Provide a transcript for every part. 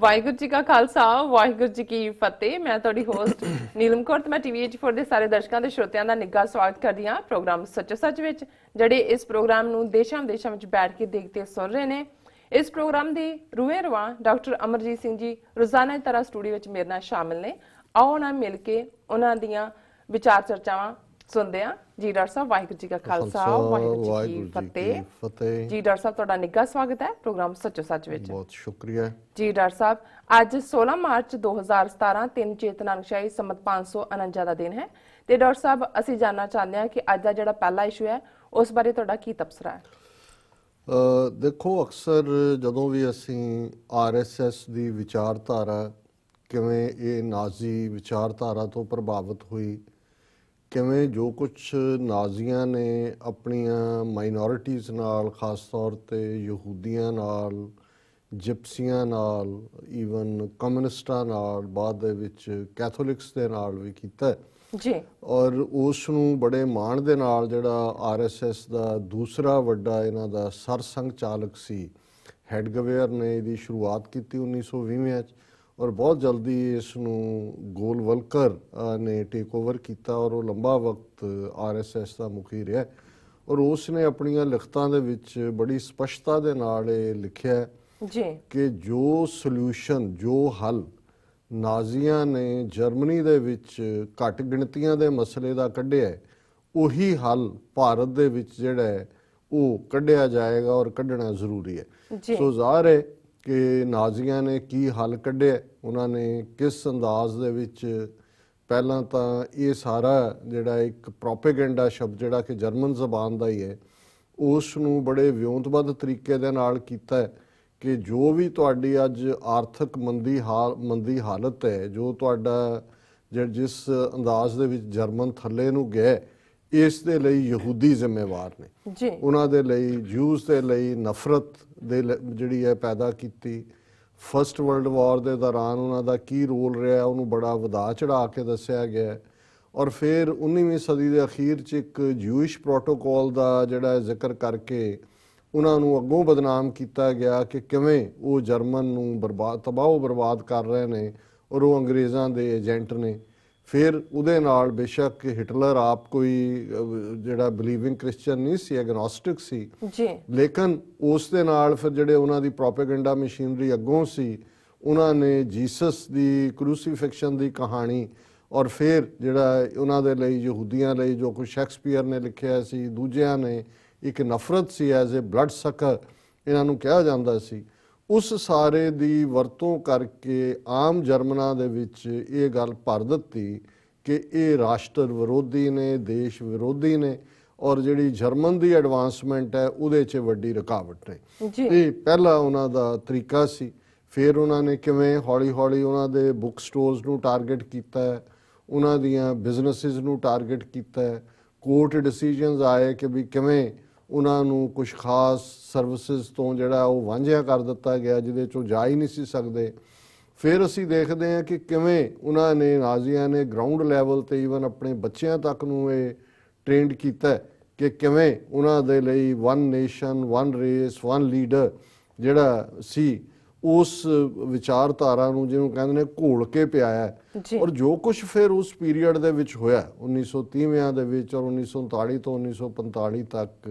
ਵਾਹਿਗੁਰੂ ਜੀ ਕਾ ਖਾਲਸਾ, ਵਾਹਿਗੁਰੂ ਜੀ ਕੀ ਫਤਿਹ। ਮੈਂ ਤੁਹਾਡੀ ਹੋਸਟ ਨੀਲਮ ਕੌਰ ਤੇ ਮੈਂ ਟੀਵੀ 4 ਦੇ ਸਾਰੇ ਦਰਸ਼ਕਾਂ ਤੇ ਸ਼ਰੋਤਿਆਂ ਦਾ ਨਿੱਘਾ ਸਵਾਗਤ ਕਰਦੀ ਹਾਂ ਪ੍ਰੋਗਰਾਮ ਸੱਚੋ ਸੱਚ ਵਿੱਚ, ਜਿਹੜੇ ਇਸ ਪ੍ਰੋਗਰਾਮ ਨੂੰ ਦੇਸ਼ਾਂ ਵਿਦੇਸ਼ਾਂ ਵਿੱਚ ਬੈਠ ਕੇ ਦੇਖਦੇ ਸੁਣ ਰਹੇ ਨੇ। ਇਸ ਪ੍ਰੋਗਰਾਮ ਦੀ ਰੂਹੇ ਰਵਾਂ ਡਾਕਟਰ ਅਮਰਜੀਤ ਸਿੰਘ ਜੀ ਰੋਜ਼ਾਨਾ ਦੀ ਤਰ੍ਹਾਂ ਸਟੂਡੀਓ ਵਿੱਚ ਮੇਰੇ ਨਾਲ ਸ਼ਾਮਿਲ ਨੇ। ਆਓ ਨਾ ਮਿਲ ਕੇ ਉਹਨਾਂ ਦੀਆਂ ਵਿਚਾਰ ਚਰਚਾਵਾਂ ਸੁਣਦੇ ਹਾਂ। ਜੀ ਡਾਕਟਰ ਸਾਹਿਬ ਵਾਹਿਗੁਰੂ ਜੀ ਕਾ ਖਾਲਸਾ ਵਾਹਿਗੁਰੂ ਜੀ ਕੀ ਫਤਿਹ। ਫਤਿਹ। ਜੀ ਡਾਕਟਰ ਸਾਹਿਬ ਤੁਹਾਡਾ ਨਿੱਘਾ ਸਵਾਗਤ ਹੈ ਪ੍ਰੋਗਰਾਮ ਸੱਚੋ ਸੱਚ ਵਿੱਚ। ਬਹੁਤ ਸ਼ੁਕਰੀਆ। ਜੀ ਡਾਕਟਰ ਸਾਹਿਬ ਅੱਜ 16 ਮਾਰਚ 2017 ਤਿੰਨ ਚੇਤਨਾਂਕਸ਼ਾਹੀ ਸੰਮਤ 549 ਦਾ ਦਿਨ ਹੈ। ਤੇ ਡਾਕਟਰ ਸਾਹਿਬ ਅਸੀਂ ਜਾਨਣਾ ਚਾਹੁੰਦੇ ਹਾਂ ਕਿ ਅੱਜ ਦਾ ਜਿਹੜਾ ਪਹਿਲਾ ਇਸ਼ੂ ਹੈ ਉਸ ਬਾਰੇ ਤੁਹਾਡਾ ਕੀ ਤਬਸਰਾ ਹੈ? ਦੇਖੋ ਅਕਸਰ ਜਦੋਂ ਵੀ ਅਸੀਂ ਆਰਐਸਐਸ ਦੀ ਵਿਚਾਰਧਾਰਾ ਕਿਵੇਂ ਇਹ ਨਾਜ਼ੀ ਵਿਚਾਰਧਾਰਾ ਤੋਂ ਪ੍ਰਭਾਵਿਤ ਹੋਈ ਕਿਵੇਂ ਜੋ ਕੁਝ ਨਾਜ਼ੀਆਂ ਨੇ ਆਪਣੀਆਂ ਮਾਈਨੋਰਿਟੀਜ਼ ਨਾਲ ਖਾਸ ਤੌਰ ਤੇ ਯਹੂਦੀਆਂ ਨਾਲ ਜਿਪਸੀਆਂ ਨਾਲ ਈਵਨ ਕਮਿਊਨਿਸਟਾਂ ਨਾਲ ਬਾਅਦ ਦੇ ਵਿੱਚ ਕੈਥੋਲਿਕਸ ਦੇ ਨਾਲ ਵੀ ਕੀਤਾ। ਜੀ ਔਰ ਉਸ ਨੂੰ ਬੜੇ ਮਾਣ ਦੇ ਨਾਲ ਜਿਹੜਾ ਆਰਐਸਐਸ ਦਾ ਦੂਸਰਾ ਵੱਡਾ ਇਹਨਾਂ ਦਾ ਸਰਸੰਘ ਚਾਲਕ ਸੀ ਹੈਡਗਵੇਅਰ ਨੇ ਇਹਦੀ ਸ਼ੁਰੂਆਤ ਕੀਤੀ 1920 ਚ ਔਰ ਬਹੁਤ ਜਲਦੀ ਇਸ ਨੂੰ ਗੋਲਵਲਕਰ ਅ, ਨੇ ਟੇਕ ਓਵਰ ਕੀਤਾ ਔਰ ਉਹ ਲੰਬਾ ਵਕਤ ਆਰਐਸਐਸ ਦਾ ਮੁਖੀ ਰਿਹਾ। ਔਰ ਉਸ ਨੇ ਆਪਣੀਆਂ ਲਿਖਤਾਂ ਦੇ ਵਿੱਚ ਬੜੀ ਸਪਸ਼ਟਤਾ ਦੇ ਨਾਲ ਇਹ ਲਿਖਿਆ ਹੈ ਜੀ। ਕਿ ਜੋ ਸੋਲੂਸ਼ਨ ਜੋ ਹੱਲ ਨਾਜ਼ੀਆਂ ਨੇ ਜਰਮਨੀ ਦੇ ਵਿੱਚ ਘੱਟ ਗਿਣਤੀਆਂ ਦੇ ਮਸਲੇ ਦਾ ਕੱਢਿਆ ਹੈ, ਉਹੀ ਹੱਲ ਭਾਰਤ ਦੇ ਵਿੱਚ ਜਿਹੜਾ ਹੈ ਉਹ ਕੱਢਿਆ ਜਾਏਗਾ ਔਰ ਕੱਢਣਾ ਜ਼ਰੂਰੀ ਹੈ। ਸੋ ਜ਼ਾਹਰ ਹੈ ਕਿ ਨਾਜ਼ੀਆਂ ਨੇ ਕੀ ਹੱਲ ਕੱਢਿਆ, ਉਹਨਾਂ ਨੇ ਕਿਸ ਅੰਦਾਜ਼ ਦੇ ਵਿੱਚ ਪਹਿਲਾਂ ਤਾਂ ਇਹ ਸਾਰਾ ਜਿਹੜਾ ਇੱਕ ਪ੍ਰੋਪੇਗੈਂਡਾ ਸ਼ਬਦ ਜਿਹੜਾ ਕਿ ਜਰਮਨ ਜ਼ਬਾਨ ਦਾ ਹੀ ਹੈ ਉਸ ਨੂੰ ਬੜੇ ਵਿਉਂਤਬੱਧ ਤਰੀਕੇ ਦੇ ਨਾਲ ਕੀਤਾ ਕਿ ਜੋ ਵੀ ਤੁਹਾਡੀ ਅੱਜ ਆਰਥਿਕ ਮੰਦੀ ਹਾਲ, ਮੰਦੀ ਹਾਲਤ ਹੈ, ਜੋ ਤੁਹਾਡਾ ਜਿ- ਜਿਸ ਅੰਦਾਜ਼ ਦੇ ਵਿੱਚ ਜਰਮਨ ਥੱਲੇ ਨੂੰ ਗਿਆ ਇਸ ਦੇ ਲਈ ਯਹੂਦੀ ਜ਼ਿੰਮੇਵਾਰ ਨੇ। ਜੀ। ਉਹਨਾਂ ਦੇ ਲਈ ਜੂਸ ਦੇ ਲਈ ਨਫ਼ਰਤ ਦੇ ਜਿਹੜੀ ਹੈ ਪੈਦਾ ਕੀਤੀ। ਫਰਸਟ ਵਰਲਡ ਵਾਰ ਦੇ ਦੌਰਾਨ ਉਹਨਾਂ ਦਾ ਕੀ ਰੋਲ ਰਿਹਾ ਉਹਨੂੰ ਬੜਾ ਵਧਾ ਚੜਾ ਕੇ ਦੱਸਿਆ ਗਿਆ। ਔਰ ਫਿਰ 19ਵੀਂ ਸਦੀ ਦੇ ਅਖੀਰ 'ਚ ਇੱਕ ਜੂਇਸ਼ ਪ੍ਰੋਟੋਕਾਲ ਦਾ ਜਿਹੜਾ ਜ਼ਿਕਰ ਕਰਕੇ ਉਹਨਾਂ ਨੂੰ ਅੱਗੋਂ ਬਦਨਾਮ ਕੀਤਾ ਗਿਆ ਕਿ ਕਿਵੇਂ ਉਹ ਜਰਮਨ ਨੂੰ ਬਰਬਾਦ ਤਬਾਹ ਬਰਬਾਦ ਕਰ ਰਹੇ ਨੇ ਔਰ ਉਹ ਅੰਗਰੇਜ਼ਾਂ ਦੇ ਏਜੰਟ ਨੇ। ਫਿਰ ਉਹਦੇ ਨਾਲ ਬੇਸ਼ੱਕ ਹਿਟਲਰ ਆਪ ਕੋਈ ਜਿਹੜਾ ਬਲੀਵਿੰਗ ਕ੍ਰਿਸਚੀਅਨ ਨਹੀਂ ਸੀ ਐਗਨੋਸਟਿਕ ਸੀ। ਜੀ। ਲੇਕਿਨ ਉਸ ਦੇ ਨਾਲ ਫਿਰ ਜਿਹੜੇ ਉਹਨਾਂ ਦੀ ਪ੍ਰੋਪੇਗੈਂਡਾ ਮਸ਼ੀਨਰੀ ਅੱਗੋਂ ਸੀ ਉਹਨਾਂ ਨੇ ਜੀਸਸ ਦੀ ਕ੍ਰੂਸੀਫਿਕਸ਼ਨ ਦੀ ਕਹਾਣੀ ਔਰ ਫਿਰ ਜਿਹੜਾ ਉਹਨਾਂ ਦੇ ਲਈ ਯਹੂਦੀਆਂ ਲਈ ਜੋ ਕੁਝ ਸ਼ੈਕਸਪੀਅਰ ਨੇ ਲਿਖਿਆ ਸੀ ਦੂਜਿਆਂ ਨੇ ਇੱਕ ਨਫ਼ਰਤ ਸੀ ਐਜ਼ ਅ ਬਲੱਡ ਸਕਰ ਇਹਨਾਂ ਨੂੰ ਕਿਹਾ ਜਾਂਦਾ ਸੀ। ਉਸ ਸਾਰੇ ਦੀ ਵਰਤੋਂ ਕਰਕੇ ਆਮ ਜਰਮਨਾਂ ਦੇ ਵਿੱਚ ਇਹ ਗੱਲ ਭਰ ਦਿੱਤੀ ਕਿ ਇਹ ਰਾਸ਼ਟਰ ਵਿਰੋਧੀ ਨੇ ਦੇਸ਼ ਵਿਰੋਧੀ ਨੇ ਔਰ ਜਿਹੜੀ ਜਰਮਨ ਦੀ ਐਡਵਾਂਸਮੈਂਟ ਹੈ ਉਹਦੇ 'ਚ ਵੱਡੀ ਰੁਕਾਵਟ ਨੇ ਇਹ ਪਹਿਲਾ ਉਹਨਾਂ ਦਾ ਤਰੀਕਾ ਸੀ ਫਿਰ ਉਹਨਾਂ ਨੇ ਕਿਵੇਂ ਹੌਲੀ-ਹੌਲੀ ਉਹਨਾਂ ਦੇ ਬੁੱਕ ਸਟੋਰਸ ਨੂੰ ਟਾਰਗੇਟ ਕੀਤਾ ਹੈ ਉਹਨਾਂ ਦੀਆਂ ਬਿਜ਼ਨੈਸਿਸ ਨੂੰ ਟਾਰਗੇਟ ਕੀਤਾ ਹੈ ਕੋਰਟ ਡਿਸੀਜਨਸ ਆਏ ਕਿ ਵੀ ਕਿਵੇਂ ਉਹਨਾਂ ਨੂੰ ਕੁਝ ਖਾਸ ਸਰਵਿਸਿਜ਼ ਤੋਂ ਜਿਹੜਾ ਉਹ ਵਾਂਝਿਆ ਕਰ ਦਿੱਤਾ ਗਿਆ ਜਿਹਦੇ ਚੋਂ ਜਾ ਹੀ ਨਹੀਂ ਸੀ ਸਕਦੇ। ਫਿਰ ਅਸੀਂ ਦੇਖਦੇ ਹਾਂ ਕਿ ਕਿਵੇਂ ਉਹਨਾਂ ਨੇ ਨਾਜ਼ੀਆਂ ਨੇ ਗਰਾਊਂਡ ਲੈਵਲ ਤੇ ਈਵਨ ਆਪਣੇ ਬੱਚਿਆਂ ਤੱਕ ਨੂੰ ਇਹ ਟ੍ਰੇਨਡ ਕੀਤਾ ਕਿ ਕਿਵੇਂ ਉਹਨਾਂ ਦੇ ਲਈ one nation one race one leader ਜਿਹੜਾ ਸੀ ਉਸ ਵਿਚਾਰਧਾਰਾ ਨੂੰ ਜਿਹਨੂੰ ਕਹਿੰਦੇ ਨੇ ਘੋਲ ਕੇ ਪਿਆਇਆ ਔਰ ਜੋ ਕੁਝ ਫਿਰ ਉਸ ਪੀਰੀਅਡ ਦੇ ਵਿੱਚ ਹੋਇਆ 1930ਵਿਆਂ ਦੇ ਵਿੱਚ ਔਰ 1939 ਤੋਂ 1945 ਤੱਕ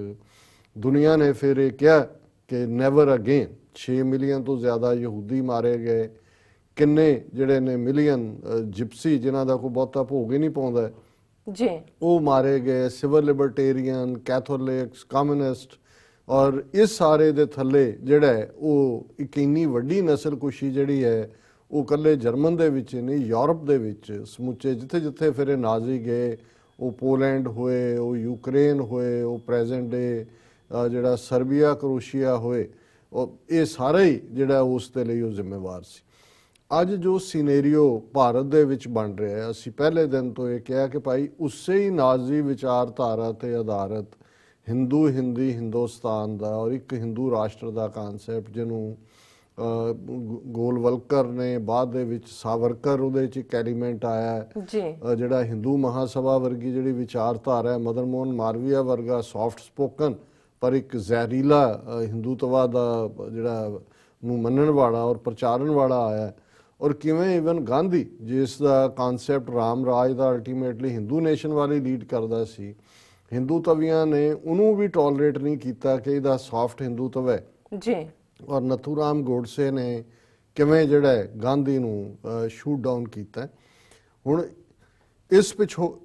ਦੁਨੀਆ ਨੇ ਫਿਰ ਇਹ ਕਿਹਾ ਕਿ ਨੈਵਰ ਅਗੇਨ 6 ਮਿਲੀਅਨ ਤੋਂ ਜ਼ਿਆਦਾ ਯਹੂਦੀ ਮਾਰੇ ਗਏ। ਕਿੰਨੇ ਜਿਹੜੇ ਨੇ ਮਿਲੀਅਨ ਜਿਪਸੀ ਜਿਨ੍ਹਾਂ ਦਾ ਕੋਈ ਬਹੁਤਾ ਭੋਗ ਹੀ ਨਹੀਂ ਪਾਉਂਦਾ। ਜੀ। ਉਹ ਮਾਰੇ ਗਏ ਸਿਵਲ ਲਿਬਰਟੇਰੀਅਨ ਕੈਥੋਲਿਕਸ ਕਮਿਊਨਿਸਟ ਔਰ ਇਸ ਸਾਰੇ ਦੇ ਥੱਲੇ ਜਿਹੜਾ ਉਹ ਇੱਕ ਇੰਨੀ ਵੱਡੀ ਨਸਲਕੁਸ਼ੀ ਜਿਹੜੀ ਹੈ ਉਹ ਕੱਲੇ ਜਰਮਨ ਦੇ ਵਿੱਚ ਨਹੀਂ ਯੂਰਪ ਦੇ ਵਿੱਚ ਸਮੁੱਚੇ ਜਿੱਥੇ ਜਿੱਥੇ ਫਿਰ ਇਹ ਨਾਜ਼ੀ ਗਏ ਉਹ ਪੋਲੈਂਡ ਹੋਏ ਉਹ ਯੂਕਰੇਨ ਹੋਏ ਉਹ ਪ੍ਰੈਜ਼ੈਂਟ ਡੇ ਜਿਹੜਾ ਸਰਬੀਆ ਕਰੋਸ਼ੀਆ ਹੋਏ ਉਹ ਇਹ ਸਾਰੇ ਹੀ ਜਿਹੜਾ ਉਸ ਦੇ ਲਈ ਉਹ ਜ਼ਿੰਮੇਵਾਰ ਸੀ। ਅੱਜ ਜੋ ਸਿਨੈਰੀਓ ਭਾਰਤ ਦੇ ਵਿੱਚ ਬਣ ਰਿਹਾ ਹੈ ਅਸੀਂ ਪਹਿਲੇ ਦਿਨ ਤੋਂ ਇਹ ਕਿਹਾ ਕਿ ਭਾਈ ਉਸੇ ਹੀ ਨਾਜ਼ੀ ਵਿਚਾਰਧਾਰਾ ਤੇ ਆਧਾਰਿਤ ਹਿੰਦੂ ਹਿੰਦੀ ਹਿੰਦੁਸਤਾਨ ਦਾ ਔਰ ਇੱਕ ਹਿੰਦੂ ਰਾਸ਼ਟਰ ਦਾ ਕਨਸੈਪਟ ਜਿਹਨੂੰ ਗੋਲਵਲਕਰ ਨੇ ਬਾਅਦ ਦੇ ਵਿੱਚ ਸਾਵਰਕਰ ਉਹਦੇ ਵਿੱਚ ਇੱਕ ਐਲੀਮੈਂਟ ਆਇਆ ਜੀ। ਜਿਹੜਾ ਹਿੰਦੂ ਮਹਾਸਭਾ ਵਰਗੀ ਜਿਹੜੀ ਵਿਚਾਰਧਾਰਾ ਹੈ ਮਦਨ ਮੋਹਨ ਮਾਰਵੀਆ ਵਰਗਾ ਸੌਫਟ ਸਪੋਕਨ ਪਰ ਇੱਕ ਜ਼ਹਿਰੀਲਾ ਹਿੰਦੂਤਵਾ ਦਾ ਜਿਹੜਾ ਨੂੰ ਮੰਨਣ ਵਾਲਾ ਔਰ ਪ੍ਰਚਾਰਨ ਵਾਲਾ ਆਇਆ। ਔਰ ਕਿਵੇਂ ਇਵਨ ਗਾਂਧੀ ਜਿਸ ਦਾ ਕਨਸੈਪਟ ਰਾਮ ਰਾਜ ਦਾ ਅਲਟੀਮੇਟਲੀ ਹਿੰਦੂ ਨੇਸ਼ਨ ਵਾਲੀ ਲੀਡ ਕਰਦਾ ਸੀ ਹਿੰਦੂ ਤਵੀਆਂ ਨੇ ਉਹਨੂੰ ਵੀ ਟੋਲਰੇਟ ਨਹੀਂ ਕੀਤਾ ਕਿ ਇਹਦਾ ਸੌਫਟ ਹਿੰਦੂ ਤਵ ਹੈ ਜੀ ਔਰ ਨਥੂਰਾਮ ਗੋਡਸੇ ਨੇ ਕਿਵੇਂ ਜਿਹੜਾ ਗਾਂਧੀ ਨੂੰ ਸ਼ੂਟ ਡਾਊਨ ਕੀਤਾ। ਹੁਣ ਇਸ ਪਿਛੋ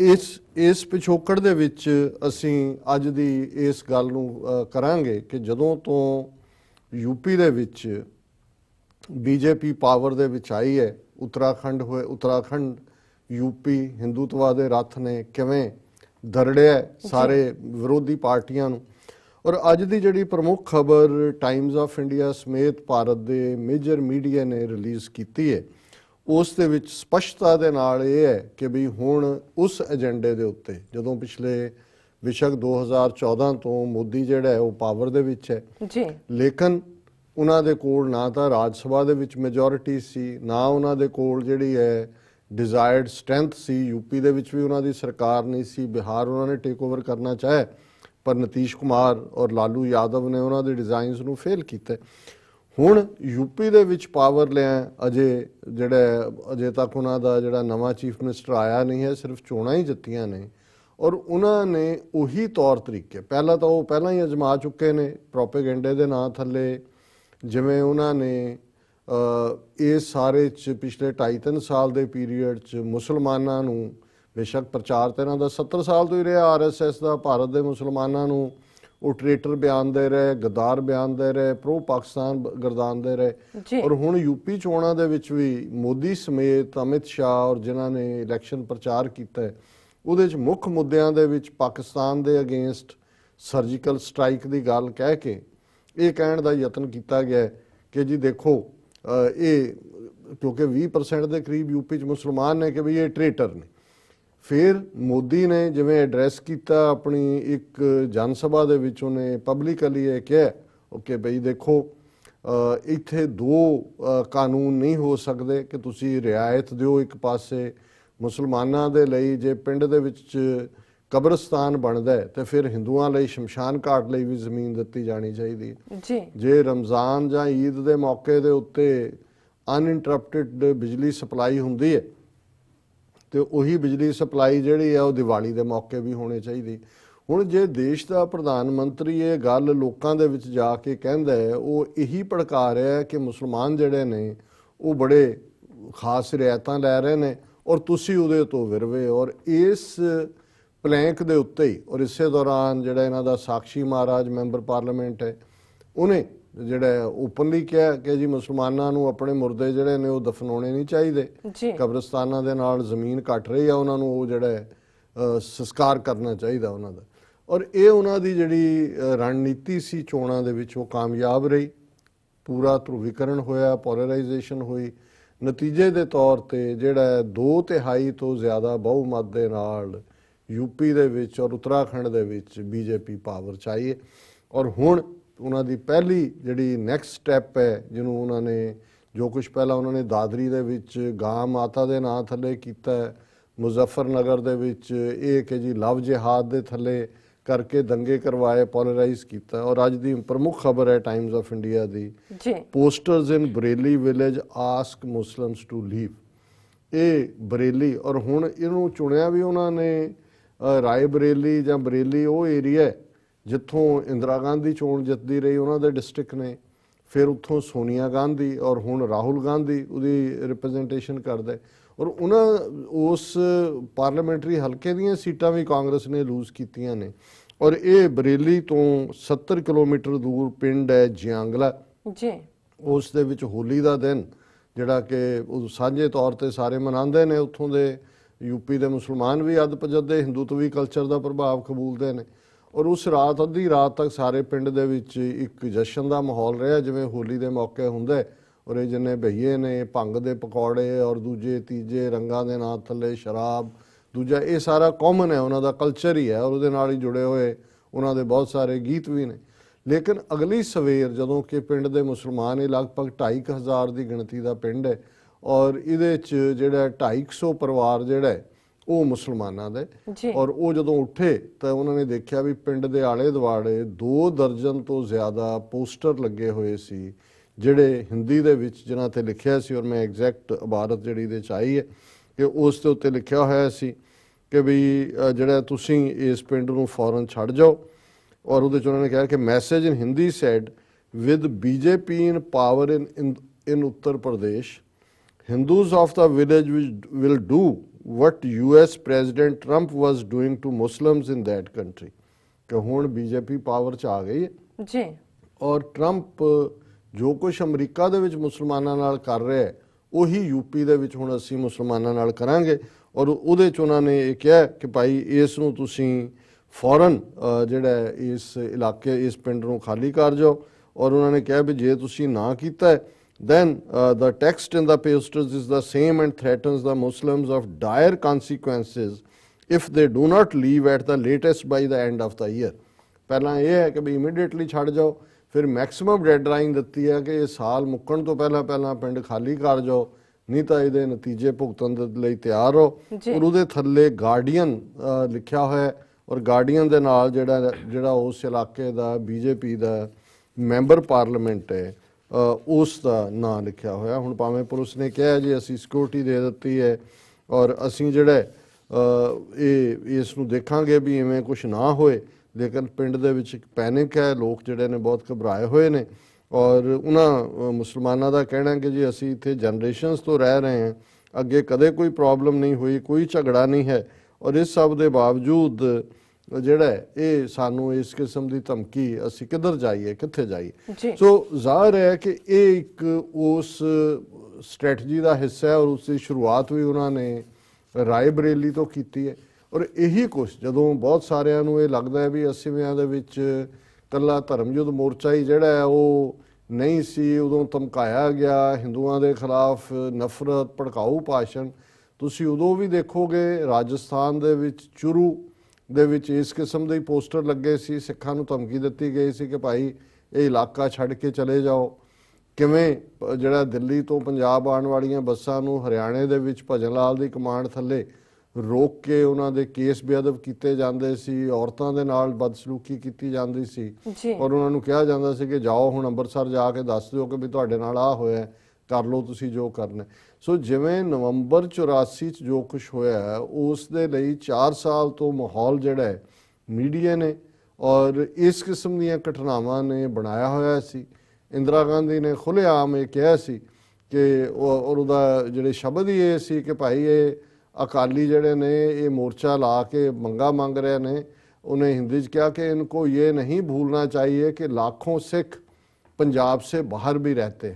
ਇਸ ਇਸ ਪਿਛੋਕੜ ਦੇ ਵਿੱਚ ਅਸੀਂ ਅੱਜ ਦੀ ਇਸ ਗੱਲ ਨੂੰ ਕਰਾਂਗੇ ਕਿ ਜਦੋਂ ਤੋਂ ਯੂਪੀ ਦੇ ਵਿੱਚ ਬੀਜੇਪੀ ਪਾਵਰ ਦੇ ਵਿੱਚ ਆਈ ਹੈ ਉੱਤਰਾਖੰਡ ਹੋਏ ਉੱਤਰਾਖੰਡ ਯੂਪੀ ਹਿੰਦੂਤਵਾ ਦੇ ਰੱਥ ਨੇ ਕਿਵੇਂ ਦਰੜਿਆ ਹੈ ਸਾਰੇ ਵਿਰੋਧੀ ਪਾਰਟੀਆਂ ਨੂੰ। ਔਰ ਅੱਜ ਦੀ ਜਿਹੜੀ ਪ੍ਰਮੁੱਖ ਖਬਰ ਟਾਈਮਜ਼ ਆਫ ਇੰਡੀਆ ਸਮੇਤ ਭਾਰਤ ਦੇ ਮੇਜਰ ਮੀਡੀਆ ਨੇ ਰਿਲੀਜ਼ ਕੀਤੀ ਹੈ ਉਸ ਦੇ ਵਿੱਚ ਸਪਸ਼ਟਤਾ ਦੇ ਨਾਲ ਇਹ ਹੈ ਕਿ ਵੀ ਹੁਣ ਉਸ ਏਜੰਡੇ ਦੇ ਉੱਤੇ ਜਦੋਂ ਪਿਛਲੇ ਵਿਸ਼ਕ 2014 ਤੋਂ ਮੋਦੀ ਜਿਹੜਾ ਹੈ ਉਹ ਪਾਵਰ ਦੇ ਵਿੱਚ ਹੈ ਜੀ। ਲੇਕਿਨ ਉਹਨਾਂ ਦੇ ਕੋਲ ਨਾ ਤਾਂ ਰਾਜ ਸਭਾ ਦੇ ਵਿੱਚ ਮੈਜੋਰਿਟੀ ਸੀ ਨਾ ਉਹਨਾਂ ਦੇ ਕੋਲ ਜਿਹੜੀ ਹੈ ਡਿਜ਼ਾਇਰਡ ਸਟਰੈਂਥ ਸੀ ਯੂਪੀ ਦੇ ਵਿੱਚ ਵੀ ਉਹਨਾਂ ਦੀ ਸਰਕਾਰ ਨਹੀਂ ਸੀ ਬਿਹਾਰ ਉਹਨਾਂ ਨੇ ਟੇਕ ਓਵਰ ਕਰਨਾ ਚਾਹਿਆ ਪਰ ਨਤੀਸ਼ ਕੁਮਾਰ ਔਰ ਲਾਲੂ ਯਾਦਵ ਨੇ ਉਹਨਾਂ ਦੇ ਡਿਜ਼ਾਈਨਸ ਨੂੰ ਫੇਲ ਕੀਤਾ। ਹੁਣ ਯੂਪੀ ਦੇ ਵਿੱਚ ਪਾਵਰ ਲਿਆ ਅਜੇ ਜਿਹੜਾ ਅਜੇ ਤੱਕ ਉਹਨਾਂ ਦਾ ਜਿਹੜਾ ਨਵਾਂ ਚੀਫ ਮਿਨਿਸਟਰ ਆਇਆ ਨਹੀਂ ਹੈ ਸਿਰਫ ਚੋਣਾਂ ਹੀ ਜਿੱਤੀਆਂ ਨੇ। ਔਰ ਉਹਨਾਂ ਨੇ ਉਹੀ ਤੌਰ ਤਰੀਕੇ ਪਹਿਲਾਂ ਤਾਂ ਉਹ ਪਹਿਲਾਂ ਹੀ ਅਜਮਾ ਚੁੱਕੇ ਨੇ ਪ੍ਰੋਪੇਗੈਂਡੇ ਦੇ ਨਾਂ ਥੱਲੇ ਜਿਵੇਂ ਉਹਨਾਂ ਨੇ ਅ, ਇਸ ਸਾਰੇ ਚ ਪਿਛਲੇ 2.5 ਸਾਲ ਦੇ ਪੀਰੀਅਡ ਚ ਮੁਸਲਮਾਨਾਂ ਨੂੰ ਬੇਸ਼ੱਕ ਪ੍ਰਚਾਰ ਤੇ ਇਹਨਾਂ ਦਾ 70 ਸਾਲ ਤੋਂ ਹੀ ਰਿਹਾ ਆਰਐਸਐਸ ਦਾ ਭਾਰਤ ਦੇ ਮੁਸਲਮਾਨਾਂ ਨੂੰ ਉਹ ਟ੍ਰੇਟਰ ਬਿਆਨ ਦੇ ਰਹੇ ਗਦਾਰ ਬਿਆਨ ਦੇ ਰਹੇ ਪ੍ਰੋ ਪਾਕਿਸਤਾਨ ਗਰਦਾਨ ਦੇ ਰਹੇ। ਔਰ ਹੁਣ ਯੂਪੀ ਚੋਣਾਂ ਦੇ ਵਿੱਚ ਵੀ ਮੋਦੀ ਸਮੇਤ ਅਮਿਤ ਸ਼ਾਹ ਔਰ ਜਿਨ੍ਹਾਂ ਨੇ ਇਲੈਕਸ਼ਨ ਪ੍ਰਚਾਰ ਕੀਤਾ ਉਹਦੇ ਵਿੱਚ ਮੁੱਖ ਮੁੱਦਿਆਂ ਦੇ ਵਿੱਚ ਪਾਕਿਸਤਾਨ ਦੇ ਅਗੇਂਸਟ ਸਰਜੀਕਲ ਸਟ੍ਰਾਈਕ ਦੀ ਗੱਲ ਕਹਿ ਕੇ ਇਹ ਕਹਿਣ ਦਾ ਯਤਨ ਕੀਤਾ ਗਿਆ ਕਿ ਜੀ ਦੇਖੋ ਇਹ ਕਿਉਂਕਿ 20% ਦੇ ਕਰੀਬ ਯੂਪੀ ਚ ਮੁਸਲਮਾਨ ਨੇ ਕਿ ਵੀ ਇਹ ਟ੍ਰੇਟਰ ਨੇ। ਫਿਰ ਮੋਦੀ ਨੇ ਜਿਵੇਂ ਐਡਰੈਸ ਕੀਤਾ ਆਪਣੀ ਇੱਕ ਜਨ ਸਭਾ ਦੇ ਵਿੱਚ ਉਹਨੇ ਪਬਲਿਕਲੀ ਇਹ ਕਿਹਾ ਓਕੇ ਬਈ ਦੇਖੋ ਇੱਥੇ ਦੋ ਕਾਨੂੰਨ ਨਹੀਂ ਹੋ ਸਕਦੇ ਕਿ ਤੁਸੀਂ ਰਿਆਇਤ ਦਿਓ ਇੱਕ ਪਾਸੇ। ਮੁਸਲਮਾਨਾਂ ਦੇ ਲਈ ਜੇ ਪਿੰਡ ਦੇ ਵਿੱਚ ਕਬਰਸਤਾਨ ਬਣਦਾ ਹੈ ਤੇ ਫਿਰ ਹਿੰਦੂਆਂ ਲਈ ਸ਼ਮਸ਼ਾਨ ਘਾਟ ਲਈ ਵੀ ਜ਼ਮੀਨ ਦਿੱਤੀ ਜਾਣੀ ਚਾਹੀਦੀ ਹੈ। ਜੀ। ਜੇ ਰਮਜ਼ਾਨ ਜਾਂ ਈਦ ਦੇ ਮੌਕੇ ਦੇ ਉੱਤੇ ਅਨਇੰਟਰਪਟਿਡ ਬਿਜਲੀ ਸਪਲਾਈ ਹੁੰਦੀ ਹੈ ਤੇ ਉਹੀ ਬਿਜਲੀ ਸਪਲਾਈ ਜਿਹੜੀ ਆ ਉਹ ਦੀਵਾਲੀ ਦੇ ਮੌਕੇ ਵੀ ਹੋਣੀ ਚਾਹੀਦੀ। ਹੁਣ ਜੇ ਦੇਸ਼ ਦਾ ਪ੍ਰਧਾਨ ਮੰਤਰੀ ਇਹ ਗੱਲ ਲੋਕਾਂ ਦੇ ਵਿੱਚ ਜਾ ਕੇ ਕਹਿੰਦਾ ਹੈ, ਉਹ ਇਹੀ ਭੜਕਾ ਰਿਹਾ ਹੈ ਕਿ ਮੁਸਲਮਾਨ ਜਿਹੜੇ ਨੇ, ਉਹ ਬੜੇ ਖਾਸ ਰਿਆਇਤਾਂ ਲੈ ਰਹੇ ਨੇ ਔਰ ਤੁਸੀਂ ਉਹਦੇ ਤੋਂ ਵਿਰਵੇ ਔਰ ਇਸ ਪਲੈਂਕ ਦੇ ਉੱਤੇ ਹੀ ਔਰ ਇਸੇ ਦੌਰਾਨ ਜਿਹੜਾ ਇਹਨਾਂ ਦਾ ਸਾਖੀ ਮਹਾਰਾਜ ਮੈਂਬਰ ਪਾਰਲੀਮੈਂਟ ਹੈ, ਉਹਨੇ ਜਿਹੜਾ ਓਪਨਲੀ ਕਿਹਾ ਕਿ ਜੀ ਮੁਸਲਮਾਨਾਂ ਨੂੰ ਆਪਣੇ ਮੁਰਦੇ ਜਿਹੜੇ ਨੇ ਉਹ ਦਫਨਾਉਣੇ ਨਹੀਂ ਚਾਹੀਦੇ। ਕਬਰਸਤਾਨਾਂ ਦੇ ਨਾਲ ਜ਼ਮੀਨ ਘਟ ਰਹੀ ਆ ਉਹਨਾਂ ਨੂੰ ਉਹ ਜਿਹੜਾ ਸੰਸਕਾਰ ਕਰਨਾ ਚਾਹੀਦਾ ਉਹਨਾਂ ਦਾ। ਔਰ ਇਹ ਉਹਨਾਂ ਦੀ ਜਿਹੜੀ ਰਣਨੀਤੀ ਸੀ ਚੋਣਾਂ ਦੇ ਵਿੱਚ ਉਹ ਕਾਮਯਾਬ ਰਹੀ। ਪੂਰਾ ਧਰੁਵੀਕਰਨ ਹੋਇਆ ਪੋਲਰਾਈਜੇਸ਼ਨ ਹੋਈ। ਨਤੀਜੇ ਦੇ ਤੌਰ ਤੇ ਜਿਹੜਾ ਹੈ, ਦੋ ਤਿਹਾਈ ਤੋਂ ਜ਼ਿਆਦਾ ਬਹੁਮਤ ਦੇ ਨਾਲ ਯੂਪੀ ਦੇ ਵਿੱਚ ਔਰ ਉੱਤਰਾਖੰਡ ਦੇ ਵਿੱਚ ਬੀਜੇਪੀ ਪਾਵਰ ਚਾਹੀਏ ਔਰ ਹੁਣ ਉਹਨਾਂ ਦੀ ਪਹਿਲੀ ਜਿਹੜੀ ਨੈਕਸਟ ਸਟੈਪ ਹੈ ਜਿਹਨੂੰ ਉਹਨਾਂ ਨੇ ਜੋ ਕੁਝ ਪਹਿਲਾਂ ਉਹਨਾਂ ਨੇ ਦਾਦਰੀ ਦੇ ਵਿੱਚ ਗਾਂ ਮਾਤਾ ਦੇ ਨਾਂ ਥੱਲੇ ਕੀਤਾ ਮੁਜ਼ੱਫਰਨਗਰ ਦੇ ਵਿੱਚ ਇਹ ਕਿ ਜੀ ਲਵ ਜਿਹਾਦ ਦੇ ਥੱਲੇ ਕਰਕੇ ਦੰਗੇ ਕਰਵਾਏ ਪੋਲਰਾਈਜ਼ ਕੀਤਾ। ਔਰ ਅੱਜ ਦੀ ਪ੍ਰਮੁੱਖ ਖਬਰ ਹੈ ਟਾਈਮਜ਼ ਆਫ ਇੰਡੀਆ ਦੀ। ਜੀ। Posters in Bareilly village ask Muslims to leave ਇਹ ਬਰੇਲੀ ਔਰ ਹੁਣ ਇਹਨੂੰ ਚੁਣਿਆ ਵੀ ਉਹਨਾਂ ਨੇ ਰਾਏ ਬਰੇਲੀ ਜਾਂ ਬਰੇਲੀ ਉਹ ਏਰੀਆ ਹੈ ਜਿੱਥੋਂ ਇੰਦਰਾ ਗਾਂਧੀ ਚੋਣ ਜਿੱਤਦੀ ਰਹੀ ਉਹਨਾਂ ਦੇ ਡਿਸਟ੍ਰਿਕਟ ਨੇ ਫਿਰ ਉੱਥੋਂ ਸੋਨੀਆ ਗਾਂਧੀ ਔਰ ਹੁਣ ਰਾਹੁਲ ਗਾਂਧੀ ਉਹਦੀ ਰਿਪਰੈਜ਼ੈਂਟੇਸ਼ਨ ਕਰਦਾ। ਔਰ ਉਹਨਾਂ ਉਸ ਪਾਰਲੀਮੈਂਟਰੀ ਹਲਕੇ ਦੀਆਂ ਸੀਟਾਂ ਵੀ ਕਾਂਗਰਸ ਨੇ ਲੂਜ਼ ਕੀਤੀਆਂ ਨੇ। ਔਰ ਇਹ ਬਰੇਲੀ ਤੋਂ 70 ਕਿਲੋਮੀਟਰ ਦੂਰ ਪਿੰਡ ਹੈ ਜਿਆਂਗਲਾ। ਜੀ। ਉਸ ਦੇ ਵਿੱਚ ਹੋਲੀ ਦਾ ਦਿਨ ਜਿਹੜਾ ਕਿ ਉਹ ਸਾਂਝੇ ਤੌਰ ਤੇ ਸਾਰੇ ਮਨਾਉਂਦੇ ਨੇ। ਉੱਥੋਂ ਦੇ ਯੂਪੀ ਦੇ ਮੁਸਲਮਾਨ ਵੀ ਅੱਧ ਪਜਦੇ ਹਿੰਦੂਤਵੀ ਕਲਚਰ ਦਾ ਪ੍ਰਭਾਵ ਕਬੂਲਦੇ ਨੇ। ਔਰ ਉਸ ਰਾਤ, ਅੱਧੀ ਰਾਤ ਤੱਕ ਸਾਰੇ ਪਿੰਡ ਦੇ ਵਿੱਚ ਇੱਕ ਜਸ਼ਨ ਦਾ ਮਾਹੌਲ ਰਿਹਾ, ਜਿਵੇਂ ਹੋਲੀ ਦੇ ਮੌਕੇ ਹੁੰਦਾ ਔਰ ਇਹ ਜਿੰਨੇ ਬਈਏ ਨੇ ਭੰਗ ਦੇ ਪਕੌੜੇ ਔਰ ਦੂਜੇ, ਤੀਜੇ ਰੰਗਾਂ ਦੇ ਨਾਂ ਥੱਲੇ ਸ਼ਰਾਬ, ਦੂਜਾ ਇਹ ਸਾਰਾ ਕਾਮਨ ਹੈ, ਉਹਨਾਂ ਦਾ ਕਲਚਰ ਹੀ ਹੈ ਔਰ ਉਹਦੇ ਨਾਲ ਹੀ ਜੁੜੇ ਹੋਏ ਉਹਨਾਂ ਦੇ ਬਹੁਤ ਸਾਰੇ ਗੀਤ ਵੀ ਨੇ। ਲੇਕਿਨ ਅਗਲੀ ਸਵੇਰ, ਜਦੋਂ ਕਿ ਪਿੰਡ ਦੇ ਮੁਸਲਮਾਨ ਇਹ ਲਗਭਗ 25000 ਦੀ ਗਿਣਤੀ ਦਾ ਪਿੰਡ ਹੈ ਔਰ ਇਹਦੇ ਚ ਜਿਹੜਾ 250 ਪਰਿਵਾਰ ਜਿਹੜਾ ਹੈ ਉਹ ਮੁਸਲਮਾਨਾਂ ਦੇ। ਔਰ ਉਹ ਜਦੋਂ ਉੱਠੇ ਤਾਂ ਉਹਨਾਂ ਨੇ ਦੇਖਿਆ ਵੀ ਪਿੰਡ ਦੇ ਆਲੇ ਦੁਆਲੇ ਦੋ ਦਰਜਨ ਤੋਂ ਜ਼ਿਆਦਾ ਪੋਸਟਰ ਲੱਗੇ ਹੋਏ ਸੀ ਜਿਹੜੇ ਹਿੰਦੀ ਦੇ ਵਿੱਚ ਜਿਨ੍ਹਾਂ ਤੇ ਲਿਖਿਆ ਸੀ। ਔਰ ਮੈਂ ਐਗਜ਼ੈਕਟ ਇਬਾਰਤ ਜਿਹੜੀ ਦੇ ਚ ਆਈ ਹੈ ਕਿ ਉਸ ਦੇ ਉੱਤੇ ਲਿਖਿਆ ਹੋਇਆ ਸੀ ਕਿ ਵੀ ਜਿਹੜਾ ਤੁਸੀਂ ਇਸ ਪਿੰਡ ਨੂੰ ਫੌਰਨ ਛੱਡ ਜਾਓ। ਔਰ ਉਹਦੇ ਚ ਉਹਨਾਂ ਨੇ ਕਿਹਾ ਕਿ message in Hindi said with BJP in power in in Uttar Pradesh Hindus of the village will, will do what US President Trump was doing to Muslims in that country. ਕਿ ਹੁਣ ਬੀਜੇਪੀ ਪਾਵਰ 'ਚ ਆ ਗਈ ਹੈ। ਜੀ। ਔਰ Trump ਜੋ ਕੁਝ ਅਮਰੀਕਾ ਦੇ ਵਿੱਚ ਮੁਸਲਮਾਨਾਂ ਨਾਲ ਕਰ ਰਿਹਾ ਹੈ ਉਹੀ ਯੂਪੀ ਦੇ ਵਿੱਚ ਹੁਣ ਅਸੀਂ ਮੁਸਲਮਾਨਾਂ ਨਾਲ ਕਰਾਂਗੇ। ਔਰ ਉਹਦੇ 'ਚ ਉਹਨਾਂ ਨੇ ਇਹ ਕਿਹਾ ਕਿ ਭਾਈ ਇਸ ਨੂੰ ਤੁਸੀਂ ਫੌਰਨ ਜਿਹੜਾ ਇਸ ਇਲਾਕੇ ਇਸ ਪਿੰਡ ਨੂੰ ਖਾਲੀ ਕਰ ਜਾਓ। ਔਰ ਉਹਨਾਂ ਨੇ ਕਿਹਾ ਵੀ ਜੇ ਤੁਸੀਂ ਨਾ ਕੀਤਾ ਹੈ then uh, the text in the posters is the same and threatens the Muslims of dire consequences if they do not leave at the latest by the end of the year. ਪਹਿਲਾਂ ਇਹ ਹੈ ਕਿ ਵੀ immediately ਛੱਡ ਜਾਓ ਫਿਰ maximum deadline ਦਿੱਤੀ ਹੈ ਕਿ ਇਹ ਸਾਲ ਮੁੱਕਣ ਤੋਂ ਪਹਿਲਾਂ ਪਹਿਲਾਂ ਪਿੰਡ ਖਾਲੀ ਕਰ ਜਾਓ ਨਹੀਂ ਤਾਂ ਇਹਦੇ ਨਤੀਜੇ ਭੁਗਤਣ ਦੇ ਲਈ ਤਿਆਰ ਜੀ। ਔਰ ਉਹਦੇ ਥੱਲੇ ਗਾਰਡੀਅਨ ਲਿਖਿਆ ਹੋਇਆ ਹੈ ਔਰ ਗਾਰਡੀਅਨ ਦੇ ਨਾਲ ਜਿਹੜਾ ਜਿਹੜਾ ਉਸ ਇਲਾਕੇ ਦਾ ਬੀਜੇਪੀ ਦਾ ਮੈਂਬਰ ਪਾਰਲੀਮੈਂਟ ਹੈ ਉਸ ਦਾ ਨਾਂ ਲਿਖਿਆ ਹੋਇਆ। ਹੁਣ ਭਾਵੇਂ ਪੁਲਿਸ ਨੇ ਕਿਹਾ ਜੀ, ਅਸੀਂ ਸਿਕਿਉਰਿਟੀ ਦੇ ਦਿੱਤੀ ਹੈ ਔਰ ਅਸੀਂ ਜਿਹੜਾ ਇਹ, ਇਸ ਨੂੰ ਦੇਖਾਂਗੇ ਵੀ ਐਵੇਂ ਕੁਝ ਨਾ ਹੋਏ। ਲੇਕਿਨ ਪਿੰਡ ਦੇ ਵਿੱਚ ਇੱਕ ਪੈਨਿਕ ਹੈ, ਲੋਕ ਜਿਹੜੇ ਨੇ ਬਹੁਤ ਘਬਰਾਏ ਹੋਏ ਨੇ। ਔਰ ਉਹਨਾਂ ਮੁਸਲਮਾਨਾਂ ਦਾ ਕਹਿਣਾ ਕਿ ਜੀ, ਅਸੀਂ ਇੱਥੇ ਜਨਰੇਸ਼ਨਸ ਤੋਂ ਰਹਿ ਰਹੇ ਹਾਂ। ਅੱਗੇ ਕਦੇ ਕੋਈ ਪ੍ਰੋਬਲਮ ਨਹੀਂ ਹੋਈ, ਕੋਈ ਝਗੜਾ ਨਹੀਂ ਹੈ। ਔਰ ਇਸ ਸਭ ਦੇ ਬਾਵਜੂਦ ਜਿਹੜਾ ਇਹ ਸਾਨੂੰ ਇਸ ਕਿਸਮ ਦੀ ਧਮਕੀ ਅਸੀਂ ਕਿੱਧਰ ਜਾਈਏ ਕਿੱਥੇ ਜਾਈਏ? ਸੋ ਜ਼ਾਹਰ ਹੈ ਕਿ ਇਹ ਇੱਕ ਉਸ ਸਟ੍ਰੈਟਜੀ ਦਾ ਹਿੱਸਾ ਹੈ ਔਰ ਉਸ ਦੀ ਸ਼ੁਰੂਆਤ ਵੀ ਉਹਨਾਂ ਨੇ ਰਾਏ ਬਰੇਲੀ ਤੋਂ ਕੀਤੀ ਹੈ। ਔਰ ਇਹੀ ਕੁਝ ਜਦੋਂ ਬਹੁਤ ਸਾਰਿਆਂ ਨੂੰ ਇਹ ਲੱਗਦਾ ਹੈ ਵੀ ਅਸੀਵਿਆਂ ਦੇ ਵਿੱਚ ਕੱਲਾ ਧਰਮਯੁੱਧ ਮੋਰਚਾ ਹੀ ਜਿਹੜਾ ਹੈ ਉਹ ਨਹੀਂ ਸੀ ਉਦੋਂ ਧਮਕਾਇਆ ਗਿਆ ਹਿੰਦੂਆਂ ਦੇ ਖਿਲਾਫ ਨਫ਼ਰਤ ਭੜਕਾਊ ਭਾਸ਼ਣ। ਤੁਸੀਂ ਉਦੋਂ ਵੀ ਦੇਖੋਗੇ ਰਾਜਸਥਾਨ ਦੇ ਵਿੱਚ ਚੁਰੂ ਦੇ ਵਿੱਚ ਇਸ ਕਿਸਮ ਦੇ ਹੀ ਪੋਸਟਰ ਲੱਗੇ ਸੀ ਸਿੱਖਾਂ ਨੂੰ ਧਮਕੀ ਦਿੱਤੀ ਗਈ ਸੀ ਕਿ ਭਾਈ ਇਹ ਇਲਾਕਾ ਛੱਡ ਕੇ ਚਲੇ ਜਾਓ। ਕਿਵੇਂ ਜਿਹੜਾ ਦਿੱਲੀ ਤੋਂ ਪੰਜਾਬ ਆਉਣ ਵਾਲੀਆਂ ਬੱਸਾਂ ਨੂੰ ਹਰਿਆਣੇ ਦੇ ਵਿੱਚ ਭਜਨ ਲਾਲ ਦੀ ਕਮਾਂਡ ਥੱਲੇ ਰੋਕ ਕੇ ਉਹਨਾਂ ਦੇ ਕੇਸ ਬੇਅਦਬ ਕੀਤੇ ਜਾਂਦੇ ਸੀ ਔਰਤਾਂ ਦੇ ਨਾਲ ਬਦਸਲੂਕੀ ਕੀਤੀ ਜਾਂਦੀ ਸੀ ਔਰ ਉਹਨਾਂ ਨੂੰ ਕਿਹਾ ਜਾਂਦਾ ਸੀ ਕਿ ਜਾਓ ਹੁਣ ਅੰਮ੍ਰਿਤਸਰ ਜਾ ਕੇ ਦੱਸ ਦਿਓ ਕਿ ਵੀ ਤੁਹਾਡੇ ਨਾਲ ਆ ਹੋਇਆ ਹੈ, ਕਰ ਲਓ ਤੁਸੀਂ ਜੋ ਕਰਨਾ ਸੋ ਜਿਵੇਂ ਨਵੰਬਰ 84 ਚ ਜੋ ਕੁਝ ਹੋਇਆ ਉਸ ਦੇ ਲਈ 4 ਸਾਲ ਤੋਂ ਮਾਹੌਲ ਜਿਹੜਾ ਹੈ, ਮੀਡੀਆ ਨੇ ਔਰ ਇਸ ਕਿਸਮ ਦੀਆਂ ਘਟਨਾਵਾਂ ਨੇ ਬਣਾਇਆ ਹੋਇਆ ਸੀ। ਇੰਦਰਾ ਗਾਂਧੀ ਨੇ ਖੁੱਲ੍ਹੇਆਮ ਇਹ ਕਿਹਾ ਸੀ ਕਿ ਔਰ ਉਹਦਾ ਜਿਹੜੇ ਸ਼ਬਦ ਹੀ ਇਹ ਸੀ ਕਿ ਭਾਈ ਇਹ ਅਕਾਲੀ ਜਿਹੜੇ ਨੇ, ਇਹ ਮੋਰਚਾ ਲਾ ਕੇ ਮੰਗਾ ਮੰਗ ਰਹੇ ਨੇ। ਉਹਨੇ ਹਿੰਦੀ 'ਚ ਕਿਹਾ ਕਿ ਇਨਕੋ ਇਹ ਨਹੀਂ ਭੁੱਲਣਾ ਚਾਹੀਏ ਕਿ ਲੱਖੋਂ ਸਿੱਖ ਪੰਜਾਬ ਸੇ ਬਾਹਰ ਵੀ ਰਹਤੇ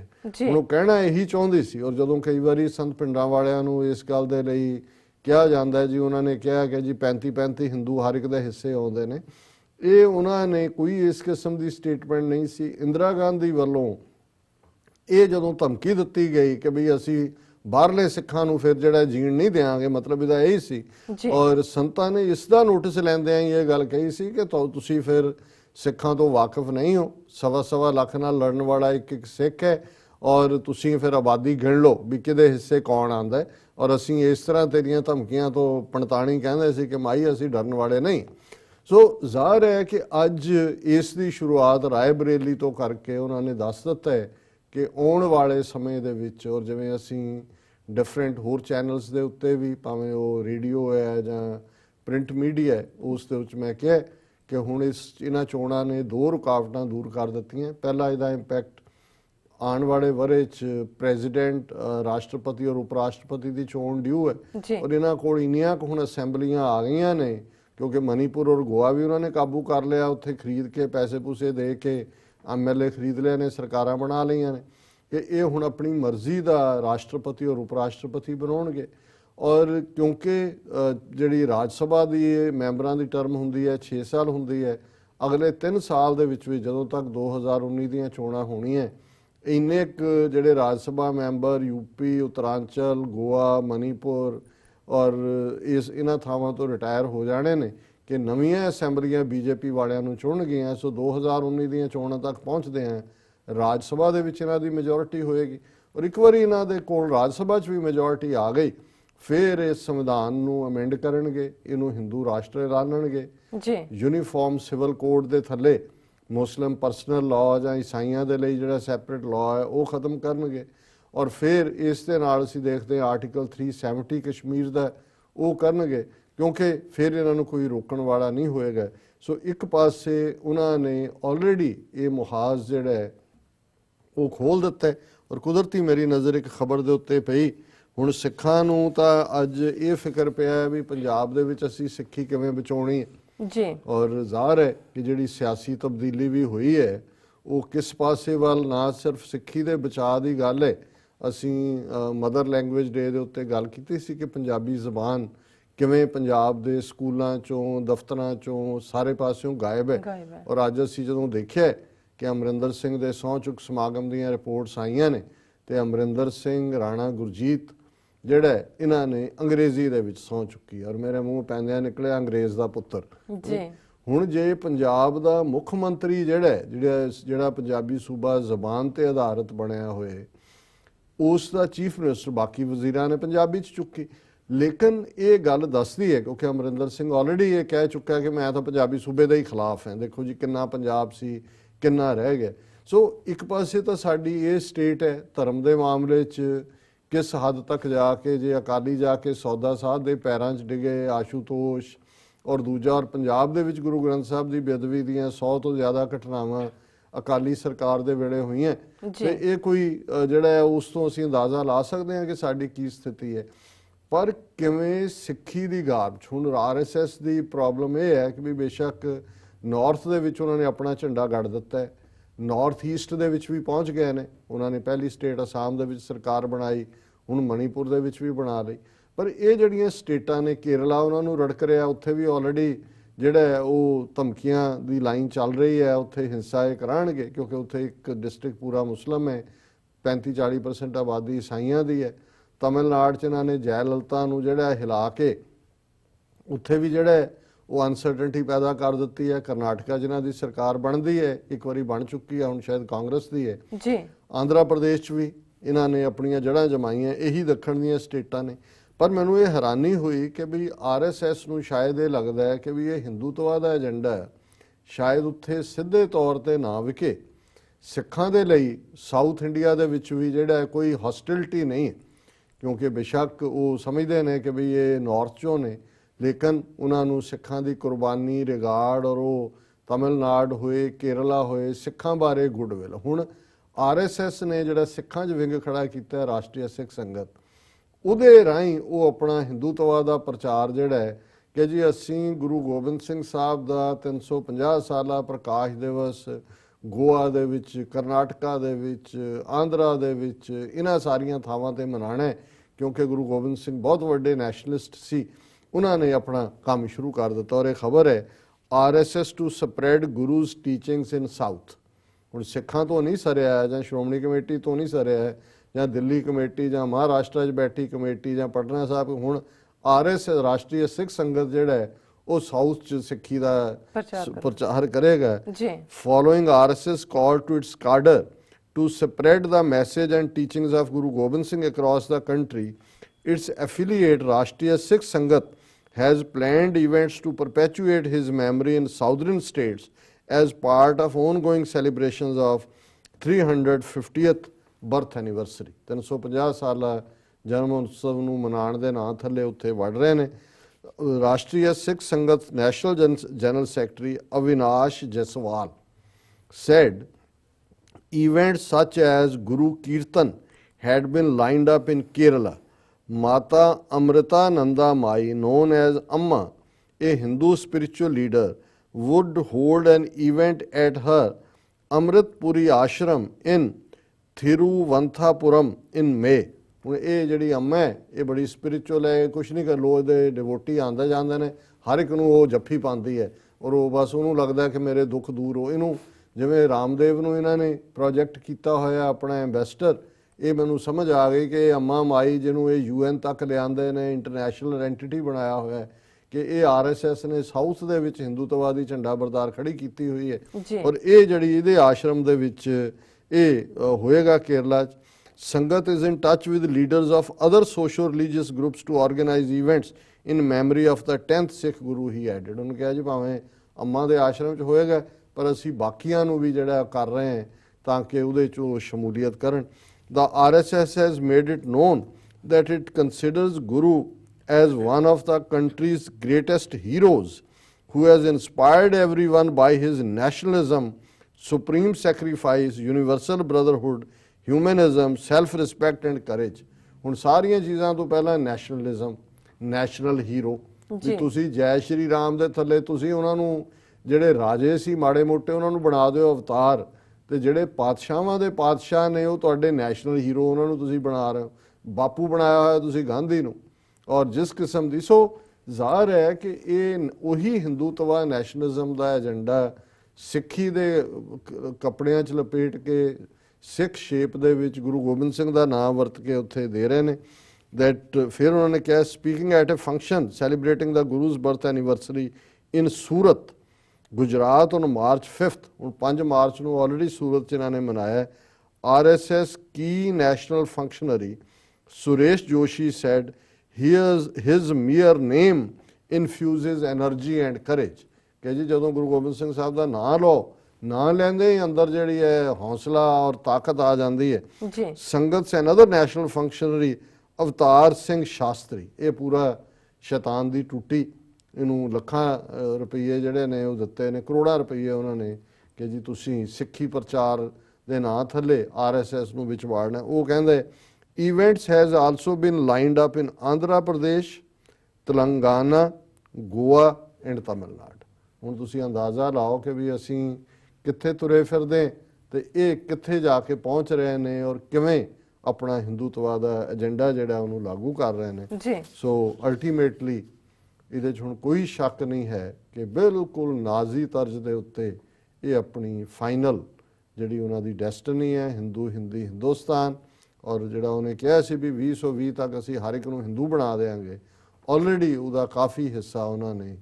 ਉਹ ਕਹਿਣਾ ਇਹੀ ਚਾਹੁੰਦੀ ਸੀ ਔਰ ਜਦੋਂ ਕਈ ਵਾਰੀ ਸੰਤ ਪਿੰਡਾਂ ਵਾਲਿਆਂ ਨੂੰ ਇਸ ਗੱਲ ਦੇ ਲਈ ਕਿਹਾ ਜਾਂਦਾ ਜੀ ਉਹਨਾਂ ਨੇ ਕਿਹਾ ਕਿ ਜੀ 35 35 ਹਿੰਦੂ ਹਰ ਇੱਕ ਦੇ ਹਿੱਸੇ ਆਉਂਦੇ ਨੇ। ਇਹ ਉਹਨਾਂ ਨੇ ਕੋਈ ਇਸ ਕਿਸਮ ਦੀ ਸਟੇਟਮੈਂਟ ਨਹੀਂ ਸੀ। ਇੰਦਰਾ ਗਾਂਧੀ ਵੱਲੋਂ ਇਹ ਜਦੋਂ ਧਮਕੀ ਦਿੱਤੀ ਗਈ ਕਿ ਵੀ ਅਸੀਂ ਬਾਹਰਲੇ ਸਿੱਖਾਂ ਨੂੰ ਫਿਰ ਜਿਹੜਾ ਜੀਣ ਨਹੀਂ ਦੇਵਾਂਗੇ ਮਤਲਬ ਇਹਦਾ ਇਹ ਸੀ। ਔਰ ਸੰਤਾਂ ਨੇ ਇਸ ਦਾ ਨੋਟਿਸ ਲੈਂਦਿਆਂ ਹੀ ਇਹ ਗੱਲ ਕਹੀ ਸੀ ਕਿ ਤੁ- ਤੁਸੀਂ ਫਿਰ ਸਿੱਖਾਂ ਤੋਂ ਵਾਕਿਫ ਨਹੀਂ ਹੋ। ਸਵਾ ਸਵਾ ਲੱਖ ਨਾਲ ਲੜਨ ਵਾਲਾ ਇੱਕ ਇੱਕ ਸਿੱਖ ਹੈ। ਔਰ ਤੁਸੀਂ ਫਿਰ ਆਬਾਦੀ ਗਿਣ ਲਓ ਵੀ ਕਿਹਦੇ ਹਿੱਸੇ ਕੌਣ ਆਂਦਾ ਔਰ ਅਸੀਂ ਇਸ ਤਰ੍ਹਾਂ ਤੇਰੀਆਂ ਧਮਕੀਆਂ ਤੋਂ ਪੰਤਾਣੀ ਕਹਿੰਦੇ ਸੀ ਕਿ ਮਾਈ, ਅਸੀਂ ਡਰਨ ਵਾਲੇ ਨਹੀਂ। ਸੋ ਜ਼ਾਹਰ ਹੈ ਕਿ ਅੱਜ ਇਸ ਦੀ ਸ਼ੁਰੂਆਤ ਰਾਏਬਰੇਲੀ ਤੋਂ ਕਰਕੇ ਉਹਨਾਂ ਨੇ ਦੱਸ ਦਿੱਤਾ ਹੈ ਕਿ ਆਉਣ ਵਾਲੇ ਸਮੇਂ ਦੇ ਵਿੱਚ, ਔਰ ਜਿਵੇਂ ਅਸੀਂ ਡਿਫਰੈਂਟ ਹੋਰ ਚੈਨਲਸ ਦੇ ਉੱਤੇ ਵੀ, ਭਾਵੇਂ ਉਹ ਰੇਡੀਓ ਹੈ ਜਾਂ ਪ੍ਰਿੰਟ ਮੀਡੀਆ ਹੈ, ਉਸ ਦੇ ਵਿੱਚ ਮੈਂ ਕਿਹਾ ਕਿ ਹੁਣ ਇਸ, ਇਹਨਾਂ ਚੋਣਾਂ ਨੇ ਦੋ ਰੁਕਾਵਟਾਂ ਦੂਰ ਕਰ ਦਿੱਤੀਆਂ। ਪਹਿਲਾ ਇਹਦਾ ਇੰਪੈਕਟ ਆਉਣ ਵਾਲੇ ਵਰੇ ਚ ਪ੍ਰੈਜ਼ੀਡੈਂਟ ਰਾਸ਼ਟਰਪਤੀ ਔਰ ਉਪ ਰਾਸ਼ਟਰਪਤੀ ਦੀ ਚੋਣ ਡਿਊ ਹੈ। ਔਰ ਇਹਨਾਂ ਕੋਲ ਇੰਨੀਆਂ ਕੁ ਹੁਣ ਅਸੈਂਬਲੀਆਂ ਆ ਗਈਆਂ ਨੇ ਕਿਉਂਕਿ ਮਨੀਪੁਰ ਔਰ ਗੋਆ ਵੀ ਉਹਨਾਂ ਨੇ ਕਾਬੂ ਕਰ ਲਿਆ ਉੱਥੇ ਖਰੀਦ ਕੇ ਪੈਸੇ ਪੂਸੇ ਦੇ ਕੇ ਐਮਐਲਏ ਖਰੀਦ ਲਿਆ ਨੇ ਸਰਕਾਰਾਂ ਬਣਾ ਲਈਆਂ ਨੇ। ਕਿ ਇਹ ਹੁਣ ਆਪਣੀ ਮਰਜ਼ੀ ਦਾ ਰਾਸ਼ਟਰਪਤੀ ਔਰ ਉਪ ਰਾਸ਼ਟਰਪਤੀ ਬਣਾਉਣਗੇ। ਔਰ ਕਿਉਂਕਿ ਜਿਹੜੀ ਰਾਜ ਸਭਾ ਦੀ ਇਹ ਮੈਂਬਰਾਂ ਦੀ ਟਰਮ ਹੁੰਦੀ ਹੈ 6 ਸਾਲ ਹੁੰਦੀ ਹੈ ਅਗਲੇ 3 ਸਾਲ ਦੇ ਵਿੱਚ ਵੀ ਜਦੋਂ ਤੱਕ 2019 ਦੀਆਂ ਚੋਣਾਂ ਹੋਣੀਆਂ ਇੰਨੇ ਕੁ ਜਿਹੜੇ ਰਾਜ ਸਭਾ ਮੈਂਬਰ ਯੂਪੀ ਉੱਤਰਾਂਚਲ ਗੋਆ ਮਨੀਪੁਰ ਔਰ ਇਸ ਇਹਨਾਂ ਥਾਵਾਂ ਤੋਂ ਰਿਟਾਇਰ ਹੋ ਜਾਣੇ ਨੇ ਕਿ ਨਵੀਆਂ ਅਸੈਂਬਲੀਆਂ ਬੀਜੇਪੀ ਵਾਲਿਆਂ ਨੂੰ ਚੁਣਨਗੀਆਂ ਸੋ 2019 ਦੀਆਂ ਚੋਣਾਂ ਤੱਕ ਪਹੁੰਚਦੇ ਆ। ਰਾਜ ਸਭਾ ਦੇ ਵਿੱਚ ਇਹਨਾਂ ਦੀ ਮੈਜੋਰਿਟੀ ਹੋਏਗੀ ਔਰ ਇੱਕ ਵਾਰੀ ਇਹਨਾਂ ਦੇ ਕੋਲ ਰਾਜ ਸਭਾ 'ਚ ਵੀ ਮੈਜੋਰਿਟੀ ਆ ਗਈ ਫਿਰ ਇਸ ਸੰਵਿਧਾਨ ਨੂੰ ਅਮੈਂਡ ਕਰਨਗੇ ਇਹਨੂੰ ਹਿੰਦੂ ਰਾਸ਼ਟਰ ਐਲਾਨਣਗੇ। ਜੀ। ਯੂਨੀਫਾਰਮ ਸਿਵਲ ਕੋਡ ਦੇ ਥੱਲੇ ਮੁਸਲਿਮ ਪਰਸਨਲ ਲਾਅ ਜਾਂ ਈਸਾਈਆਂ ਦੇ ਲਈ ਜਿਹੜਾ ਸੈਪਰੇਟ ਲਾਅ ਹੈ, ਉਹ ਖਤਮ ਕਰਨਗੇ। ਔਰ ਫਿਰ ਇਸ ਦੇ ਨਾਲ ਅਸੀਂ ਦੇਖਦੇ ਹਾਂ ਆਰਟੀਕਲ 370 ਕਸ਼ਮੀਰ ਦਾ ਉਹ ਕਰਨਗੇ, ਕਿਉਂਕਿ ਫਿਰ ਇਹਨਾਂ ਨੂੰ ਕੋਈ ਰੋਕਣ ਵਾਲਾ ਨਹੀਂ ਹੋਏਗਾ। ਸੋ ਇੱਕ ਪਾਸੇ ਉਹਨਾਂ ਨੇ ਆਲਰੇਡੀ ਇਹ ਮੁਹਾਜ਼ ਜਿਹੜਾ ਹੈ, ਉਹ ਖੋਲ ਦਿੱਤਾ ਔਰ ਕੁਦਰਤੀ ਮੇਰੀ ਨਜ਼ਰ ਇੱਕ ਖਬਰ ਦੇ ਉੱਤੇ ਪਈ। ਹੁਣ ਸਿੱਖਾਂ ਨੂੰ ਤਾਂ ਅੱਜ ਇਹ ਫਿਕਰ ਪਿਆ ਵੀ ਪੰਜਾਬ ਦੇ ਵਿੱਚ ਅਸੀਂ ਸਿੱਖੀ ਕਿਵੇਂ ਬਚਾਉਣੀ ਹੈ? ਜੀ। ਔਰ ਜ਼ਾਹਰ ਹੈ ਕਿ ਜਿਹੜੀ ਸਿਆਸੀ ਤਬਦੀਲੀ ਵੀ ਹੋਈ ਹੈ ਉਹ ਕਿਸ ਪਾਸੇ ਵੱਲ ਨਾ ਸਿਰਫ ਸਿੱਖੀ ਦੇ ਬਚਾਅ ਦੀ ਗੱਲ ਹੈ। ਅਸੀਂ ਮਦਰ ਲੈਂਗੁਏਜ ਡੇ ਦੇ ਉੱਤੇ ਗੱਲ ਕੀਤੀ ਸੀ ਕਿ ਪੰਜਾਬੀ ਜ਼ਬਾਨ ਕਿਵੇਂ ਪੰਜਾਬ ਦੇ ਸਕੂਲਾਂ ਚੋਂ ਦਫ਼ਤਰਾਂ ਚੋਂ ਸਾਰੇ ਪਾਸਿਓਂ ਗਾਇਬ ਹੈ। ਔਰ ਅੱਜ ਅਸੀਂ ਜਦੋਂ ਦੇਖਿਆ ਕਿ ਅਮਰਿੰਦਰ ਸਿੰਘ ਦੇ ਸਹੁੰ ਚੁੱਕ ਸਮਾਗਮ ਦੀਆਂ ਰਿਪੋਰਟਸ ਆਈਆਂ ਨੇ ਤੇ ਅਮਰਿੰਦਰ ਸਿੰਘ ਰਾਣਾ ਗੁਰਜੀਤ ਜਿਹੜਾ ਇਹਨਾਂ ਨੇ ਅੰਗਰੇਜ਼ੀ ਦੇ ਵਿੱਚ ਸਹੁੰ ਚੁੱਕੀ ਔਰ ਮੇਰੇ ਮੂੰਹ ਪੈਂਦਿਆਂ ਨਿਕਲਿਆ ਅੰਗਰੇਜ਼ ਦਾ ਪੁੱਤਰ। ਜੀ। ਹੁਣ ਜੇ ਪੰਜਾਬ ਦਾ ਮੁੱਖ ਮੰਤਰੀ ਜਿਹੜਾ ਜਿਹੜਾ ਜਿਹੜਾ ਪੰਜਾਬੀ ਸੂਬਾ ਜ਼ਬਾਨ ਤੇ ਆਧਾਰਿਤ ਬਣਿਆ ਹੋਏ ਉਸ ਦਾ ਚੀਫ ਮਿਨਿਸਟਰ ਬਾਕੀ ਵਜ਼ੀਰਾਂ ਨੇ ਪੰਜਾਬੀ ਚ ਚੁੱਕੀ। ਲੇਕਿਨ ਇਹ ਗੱਲ ਦੱਸਦੀ ਹੈ ਕਿਉਂਕਿ ਅਮਰਿੰਦਰ ਸਿੰਘ ਆਲਰੇਡੀ ਇਹ ਕਹਿ ਚੁੱਕਾ ਕਿ ਮੈਂ ਤਾਂ ਪੰਜਾਬੀ ਸੂਬੇ ਦਾ ਹੀ ਖਿਲਾਫ ਹਾਂ। ਦੇਖੋ ਜੀ ਕਿੰਨਾ ਪੰਜਾਬ ਸੀ ਕਿੰਨਾ ਰਹਿ ਗਿਆ। ਸੋ ਇੱਕ ਪਾਸੇ ਤਾਂ ਸਾਡੀ ਇਹ ਸਟੇਟ ਹੈ ਧਰਮ ਦੇ ਮਾਮਲੇ 'ਚ ਕਿਸ ਹੱਦ ਤੱਕ ਜਾ ਕੇ ਜੇ ਅਕਾਲੀ ਜਾ ਕੇ ਸੌਦਾ ਸਾਧ ਦੇ ਪੈਰਾਂ 'ਚ ਡਿਗੇ ਆਸ਼ੂਤੋਸ਼ ਔਰ ਦੂਜਾ ਔਰ ਪੰਜਾਬ ਦੇ ਵਿੱਚ ਗੁਰੂ ਗ੍ਰੰਥ ਸਾਹਿਬ ਦੀ ਬੇਅਦਬੀ ਦੀਆਂ 100 ਤੋਂ ਜ਼ਿਆਦਾ ਘਟਨਾਵਾਂ ਅਕਾਲੀ ਸਰਕਾਰ ਦੇ ਵੇਲੇ ਹੋਈਆਂ। ਤੇ ਇਹ ਕੋਈ ਜਿਹੜਾ ਹੈ ਉਸ ਤੋਂ ਅਸੀਂ ਅੰਦਾਜ਼ਾ ਲਾ ਸਕਦੇ ਹਾਂ ਕਿ ਸਾਡੀ ਕੀ ਸਥਿਤੀ ਹੈ। ਪਰ ਕਿਵੇਂ ਸਿੱਖੀ ਦੀ ਗਾਰ 'ਚ ਹੁਣ ਆਰਐਸਐਸ ਦੀ ਪ੍ਰੋਬਲਮ ਇਹ ਹੈ ਕਿ ਵੀ ਬੇਸ਼ੱਕ ਨਾਰਥ ਦੇ ਵਿੱਚ ਉਹਨਾਂ ਨੇ ਆਪਣਾ ਝੰਡਾ ਗੱਡ ਦਿੱਤਾ ਹੈ। ਨਾਰਥ ਈਸਟ ਦੇ ਵਿੱਚ ਵੀ ਪਹੁੰਚ ਗਏ ਨੇ। ਉਹਨਾਂ ਨੇ ਪਹਿਲੀ ਸਟੇਟ ਅਸਾਮ ਦੇ ਵਿੱਚ ਸਰਕਾਰ ਬਣਾਈ, ਹੁਣ ਮਣੀਪੁਰ ਦੇ ਵਿੱਚ ਵੀ ਬਣਾ ਲਈ। ਪਰ ਇਹ ਜਿਹੜੀਆਂ ਸਟੇਟਾਂ ਨੇ, ਕੇਰਲਾ ਉਹਨਾਂ ਨੂੰ ਰੜਕ ਰਿਹਾ, ਉੱਥੇ ਵੀ ਆਲਰੇਡੀ ਜਿਹੜਾ ਉਹ ਧਮਕੀਆਂ ਦੀ ਲਾਈਨ ਚੱਲ ਰਹੀ ਹੈ, ਉੱਥੇ ਹਿੰਸਾ ਇਹ ਕਰਾਣਗੇ, ਕਿਉਂਕਿ ਉੱਥੇ ਇੱਕ ਡਿਸਟ੍ਰਿਕਟ ਪੂਰਾ ਮੁਸਲਮ ਹੈ 35 40% ਆਬਾਦੀ ਈਸਾਈਆਂ ਦੀ ਹੈ। ਤਮਿਲਨਾਡੂ ਚ ਇਹਨਾਂ ਨੇ ਜੈ ਲਲਤਾ ਨੂੰ ਜਿਹੜਾ ਹਿਲਾ ਕੇ ਉੱਥੇ ਵੀ ਜਿਹੜਾ ਉਹ ਅਨਸਰਟਨਟੀ ਪੈਦਾ ਕਰ ਦਿੱਤੀ ਹੈ। ਕਰਨਾਟਕਾ ਜਿਨ੍ਹਾਂ ਦੀ ਸਰਕਾਰ ਬਣਦੀ ਹੈ ਇੱਕ ਵਾਰੀ ਬਣ ਚੁੱਕੀ ਹੈ ਹੁਣ ਸ਼ਾਇਦ ਕਾਂਗਰਸ ਦੀ ਹੈ। ਜੀ। ਆਂਧਰਾ ਪ੍ਰਦੇਸ਼ 'ਚ ਵੀ ਇਹਨਾਂ ਨੇ ਆਪਣੀਆਂ ਜੜ੍ਹਾਂ ਜਮਾਈਆਂ ਇਹੀ ਦੱਖਣ ਦੀਆਂ ਸਟੇਟਾਂ ਨੇ। ਪਰ ਮੈਨੂੰ ਇਹ ਹੈਰਾਨੀ ਹੋਈ ਕਿ ਵੀ ਆਰਐਸਐਸ ਨੂੰ ਸ਼ਾਇਦ ਇਹ ਲੱਗਦਾ ਹੈ ਕਿ ਵੀ ਇਹ ਹਿੰਦੂਤਵਾ ਦਾ ਏਜੰਡਾ ਹੈ। ਸ਼ਾਇਦ ਉੱਥੇ ਸਿੱਧੇ ਤੌਰ ਤੇ ਨਾ ਵਿਕੇ। ਸਿੱਖਾਂ ਦੇ ਲਈ ਸਾਊਥ ਇੰਡੀਆ ਦੇ ਵਿੱਚ ਵੀ ਜਿਹੜਾ ਕੋਈ ਹੌਸਟਿਲਿਟੀ ਨਹੀਂ ਕਿਉਂਕਿ ਬੇਸ਼ੱਕ ਉਹ ਸਮਝਦੇ ਨੇ ਕਿ ਵੀ ਇਹ ਨਾਰਥ ਚੋਂ ਨੇ। ਲੇਕਿਨ ਉਹਨਾਂ ਨੂੰ ਸਿੱਖਾਂ ਦੀ ਕੁਰਬਾਨੀ ਰਿਗਾਰਡ ਔਰ ਉਹ ਤਮਿਲਨਾਡੂ ਹੋਏ, ਕੇਰਲਾ ਹੋਏ, ਸਿੱਖਾਂ ਬਾਰੇ ਗੁੱਡਵਿਲ। ਹੁਣ ਆਰਐਸਐਸ ਨੇ ਜਿਹੜਾ ਸਿੱਖਾਂ 'ਚ ਵਿੰਗ ਖੜਾ ਕੀਤਾ ਰਾਸ਼ਟਰੀ ਸਿੱਖ ਸੰਗਤ, ਉਹਦੇ ਰਾਹੀਂ ਉਹ ਆਪਣਾ ਹਿੰਦੂਤਵਾ ਦਾ ਪ੍ਰਚਾਰ ਜਿਹੜਾ ਹੈ ਕਿ ਜੀ ਅਸੀਂ ਗੁਰੂ ਗੋਬਿੰਦ ਸਿੰਘ ਸਾਹਿਬ ਦਾ 350 ਸਾਲਾ ਪ੍ਰਕਾਸ਼ ਦਿਵਸ, ਗੋਆ ਦੇ ਵਿੱਚ, ਕਰਨਾਟਕਾ ਦੇ ਵਿੱਚ, ਆਂਧਰਾ ਦੇ ਵਿੱਚ, ਇਹਨਾਂ ਸਾਰੀਆਂ ਥਾਵਾਂ ਤੇ ਮਨਾਣਾ ਹੈ, ਕਿਉਂਕਿ ਗੁਰੂ ਗੋਬਿੰਦ ਸਿੰਘ ਬਹੁਤ ਵੱਡੇ ਨੈਸ਼ਨਲਿਸਟ ਸੀ। ਉਹਨਾਂ ਨੇ ਆਪਣਾ ਕੰਮ ਸ਼ੁਰੂ ਕਰ ਦਿੱਤਾ ਔਰ ਇਹ ਖਬਰ ਹੈ RSS to spread Guru's teachings in south ਹੁਣ ਸਿੱਖਾਂ ਤੋਂ ਨਹੀਂ ਸਰਿਆ ਜਾਂ ਸ਼੍ਰੋਮਣੀ ਕਮੇਟੀ ਤੋਂ ਨਹੀਂ ਸਰਿਆ ਹੈ ਜਾਂ ਦਿੱਲੀ ਕਮੇਟੀ ਜਾਂ ਮਹਾਰਾਸ਼ਟਰ 'ਚ ਬੈਠੀ ਕਮੇਟੀ ਜਾਂ ਪਟਨਾ ਸਾਹਿਬ ਹੁਣ ਆਰਐਸ ਰਾਸ਼ਟਰੀ ਸਿੱਖ ਸੰਗਤ ਜਿਹੜਾ ਹੈ ਉਹ ਸਾਊਥ 'ਚ ਸਿੱਖੀ ਦਾ ਪ੍ਰਚਾਰ ਕਰੇਗਾ। ਜੀ। Following RSS call to its cadre to spread the message and teachings of Guru Gobind Singh across the country, its affiliate Rashtriya Sikh Sangat has planned events to perpetuate his memory in southern states as part of ongoing celebrations of 350th birth anniversary 350 ਸਾਲਾ ਜਨਮ ਉਤਸਵ ਨੂੰ ਮਨਾਉਣ ਦੇ ਨਾਂ ਥੱਲੇ ਉੱਥੇ ਵੜ ਰਹੇ ਨੇ Rashtriya Sikh Sangat national general secretary Avinash Jaswal said events such as Guru Kirtan had been lined up in Kerala. Mata Amritanandamayi known as Amma a hindu spiritual leader would hold an event at her amritpuri ashram in Thiruvananthapuram in May ਹੁਣ ਇਹ ਜਿਹੜੀ ਅੰਮਾ ਹੈ ਇਹ ਬੜੀ spiritual ਹੈ ਕੁਛ ਨਹੀਂ ਕਰ ਲੋ ਇਹਦੇ ਡਿਵੋਟੀ ਆਂਦਾ ਜਾਂਦੇ ਨੇ ਹਰ ਇੱਕ ਨੂੰ ਉਹ ਜੱਫੀ ਪਾਉਂਦੀ ਹੈ ਔਰ ਉਹ ਬਸ ਉਹਨੂੰ ਲੱਗਦਾ ਕਿ ਮੇਰੇ ਦੁੱਖ ਦੂਰ ਹੋ ਇਹਨੂੰ ਜਿਵੇਂ ਰਾਮਦੇਵ ਨੂੰ ਇਹਨਾਂ ਨੇ ਪ੍ਰੋਜੈਕਟ ਕੀਤਾ ਹੋਇਆ ਆਪਣਾ ਐਮਬੈਸਡਰ ਇਹ ਮੈਨੂੰ ਸਮਝ ਆ ਗਈ ਕਿ ਇਹ ਅੰਮਾ ਮਾਈ ਜਿਹਨੂੰ ਇਹ ਯੂਐਨ ਤੱਕ ਲਿਆਂਦੇ ਨੇ ਇੰਟਰਨੈਸ਼ਨਲ ਐਂਟੀਟੀ ਬਣਾਇਆ ਹੋਇਆ ਹੈ ਕਿ ਇਹ ਆਰਐਸਐਸ ਨੇ ਸਾਊਥ ਦੇ ਵਿੱਚ ਹਿੰਦੂਤਵਾਦੀ ਝੰਡਾ ਬਰਦਾਰ ਖੜੀ ਕੀਤੀ ਹੋਈ ਹੈ। ਔਰ ਇਹ ਜਿਹੜੀ ਇਹਦੇ ਆਸ਼ਰਮ ਦੇ ਵਿੱਚ ਇਹ ਹੋਏਗਾ ਕੇਰਲਾ ਚ। Sangat is in touch with leaders of other socio-religious groups to organize events in memory of the 10th Sikh Guru he added ਉਹਨੂੰ ਕਿਹਾ ਜੀ ਭਾਵੇਂ ਅੰਮਾ ਦੇ ਆਸ਼ਰਮ 'ਚ ਹੋਏਗਾ ਪਰ ਅਸੀਂ ਬਾਕੀਆਂ ਨੂੰ ਵੀ ਜਿਹੜਾ ਕਰ ਰਹੇ ਹਾਂ ਤਾਂ ਕਿ ਉਹਦੇ 'ਚ ਸ਼ਮੂਲੀਅਤ ਕਰਨ। The RSS has made it known that it considers Guru as one of the country's greatest heroes who has inspired everyone by his nationalism, supreme sacrifice, universal brotherhood, humanism, self respect, and courage. ਹੁਣ ਸਾਰੀਆਂ ਚੀਜ਼ਾਂ ਤੋਂ ਪਹਿਲਾਂ nationalism national hero. ਵੀ ਤੁਸੀਂ ਜੈ ਸ਼੍ਰੀ ਰਾਮ ਦੇ ਥੱਲੇ ਤੁਸੀਂ ਉਹਨਾਂ ਨੂੰ ਜਿਹੜੇ ਰਾਜੇ ਸੀ ਮਾੜੇ ਮੋਟੇ ਉਹਨਾਂ ਨੂੰ ਬਣਾ ਦਿਓ ਅਵਤਾਰ ਤੇ ਜਿਹੜੇ ਪਾਤਸ਼ਾਹਾਂ ਦੇ ਪਾਤਸ਼ਾਹ ਨੇ, ਉਹ ਤੁਹਾਡੇ ਨੈਸ਼ਨਲ ਹੀਰੋ ਉਹਨਾਂ ਨੂੰ ਤੁਸੀਂ ਬਣਾ ਰਹੇ ਹੋ। ਬਾਪੂ ਬਣਾਇਆ ਹੋਇਆ ਤੁਸੀਂ ਗਾਂਧੀ ਨੂੰ। ਔਰ ਜਿਸ ਕਿਸਮ ਦੀ, ਸੋ ਜ਼ਾਹਰ ਹੈ ਕਿ ਇਹ ਉਹੀ ਹਿੰਦੂਤਵਾ ਨੈਸ਼ਨਲਿਜ਼ਮ ਦਾ ਏਜੰਡਾ ਸਿੱਖੀ ਦੇ ਕੱਪੜਿਆਂ 'ਚ ਲਪੇਟ ਕੇ, ਸਿੱਖ ਸ਼ੇਪ ਦੇ ਵਿੱਚ ਗੁਰੂ ਗੋਬਿੰਦ ਸਿੰਘ ਦਾ ਨਾਮ ਵਰਤ ਕੇ ਉੱਥੇ ਦੇ ਰਹੇ ਨੇ। ਦੈਟ ਫਿਰ ਉਹਨਾਂ ਨੇ ਕਿਹਾ speaking at a function celebrating the Guru's birth anniversary in Surat Gujarat ਹੁਣ ਮਾਰਚ 5th ਹੁਣ 5 ਮਾਰਚ ਨੂੰ ਆਲਰੇਡੀ ਸੂਰਤ ਚ ਇਹਨਾਂ ਨੇ ਮਨਾਇਆ RSS Ki national functionary Suresh Joshi said hears his mere name infuses energy and courage ਕਿ ਜੀ ਜਦੋਂ ਗੁਰੂ ਗੋਬਿੰਦ ਸਿੰਘ ਸਾਹਿਬ ਦਾ ਨਾਂ ਲਓ ਨਾਂ ਲੈਂਦੇ ਹੀ ਅੰਦਰ ਜਿਹੜੀ ਹੈ ਹੌਸਲਾ ਔਰ ਤਾਕਤ ਆ ਜਾਂਦੀ ਹੈ। ਜੀ। ਸੰਗਤ ਸੇ another national functionary Avtar Singh Shastri. ਇਹ ਪੂਰਾ ਸ਼ੈਤਾਨ ਦੀ ਟੁੱਟੀ। ਇਹਨੂੰ ਲੱਖਾਂ ਰੁਪਏ ਜਿਹੜੇ ਨੇ ਉਹ ਦਿੱਤੇ ਨੇ ਕਰੋੜਾਂ ਰੁਪਏ ਉਹਨਾਂ ਨੇ ਕਿ ਜੀ ਤੁਸੀਂ ਸਿੱਖੀ ਪ੍ਰਚਾਰ ਦੇ ਨਾਂ ਥੱਲੇ ਆਰਐਸਐਸ ਨੂੰ ਵਿੱਚ ਵਾੜਨਾ ਉਹ ਕਹਿੰਦੇ events has also been lined up in Andhra Pradesh Telangana Goa and Tamil Nadu ਹੁਣ ਤੁਸੀਂ ਅੰਦਾਜ਼ਾ ਲਾਓ ਕਿ ਵੀ ਅਸੀਂ ਕਿੱਥੇ ਤੁਰੇ ਫਿਰਦੇ ਤੇ ਇਹ ਕਿੱਥੇ ਜਾ ਕੇ ਪਹੁੰਚ ਰਹੇ ਨੇ ਔਰ ਕਿਵੇਂ ਆਪਣਾ ਹਿੰਦੂਤਵਾ ਦਾ ਏਜੰਡਾ ਜਿਹੜਾ ਉਹਨੂੰ ਲਾਗੂ ਕਰ ਰਹੇ ਨੇ। ਜੀ। ਸੋ ਅਲਟੀਮੇਟਲੀ ਇਹਦੇ 'ਚ ਹੁਣ ਕੋਈ ਸ਼ੱਕ ਨਹੀਂ ਹੈ ਕਿ ਬਿਲਕੁਲ ਨਾਜ਼ੀ ਤਰਜ਼ ਦੇ ਉੱਤੇ ਇਹ ਆਪਣੀ ਫਾਈਨਲ ਜਿਹੜੀ ਉਹਨਾਂ ਦੀ ਡੈਸਟਨੀ ਹੈ, ਹਿੰਦੂ, ਹਿੰਦੀ, ਹਿੰਦੁਸਤਾਨ ਔਰ ਜਿਹੜਾ ਉਹਨੇ ਕਿਹਾ ਸੀ ਵੀ 2020 ਤੱਕ ਅਸੀਂ ਹਰ ਇੱਕ ਨੂੰ ਹਿੰਦੂ ਬਣਾ ਦੇਵਾਂਗੇ ਆਲਰੇਡੀ ਉਹਦਾ ਕਾਫੀ ਹਿੱਸਾ ਉਹਨਾਂ ਨੇ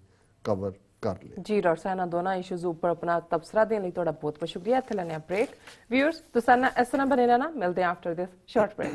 ਕਵਰ ਕਰ ਲਿਆ। ਜੀ, ਡਾਕਟਰ ਸਾਹਿਬ, ਇਹਨਾਂ ਦੋਨਾਂ ਇਸ਼ੂਜ਼ ਉੱਪਰ ਆਪਣਾ ਤਬਸਰਾ ਦੇਣ ਲਈ ਤੁਹਾਡਾ ਬਹੁਤ ਬਹੁਤ ਸ਼ੁਕਰੀਆ। ਇੱਥੇ ਲੈਣੇ ਆ ਬ੍ਰੇਕ ਵਿਊਅਰਸ ਤੁਸੀਂ ਨਾ ਇਸ ਤਰ੍ਹਾਂ ਬਨੇ ਰਹਿਣਾ। ਮਿਲਦੇ ਆ ਆਫਟਰ ਦਿਸ ਸ਼ਾਰਟ ਬ੍ਰੇਕ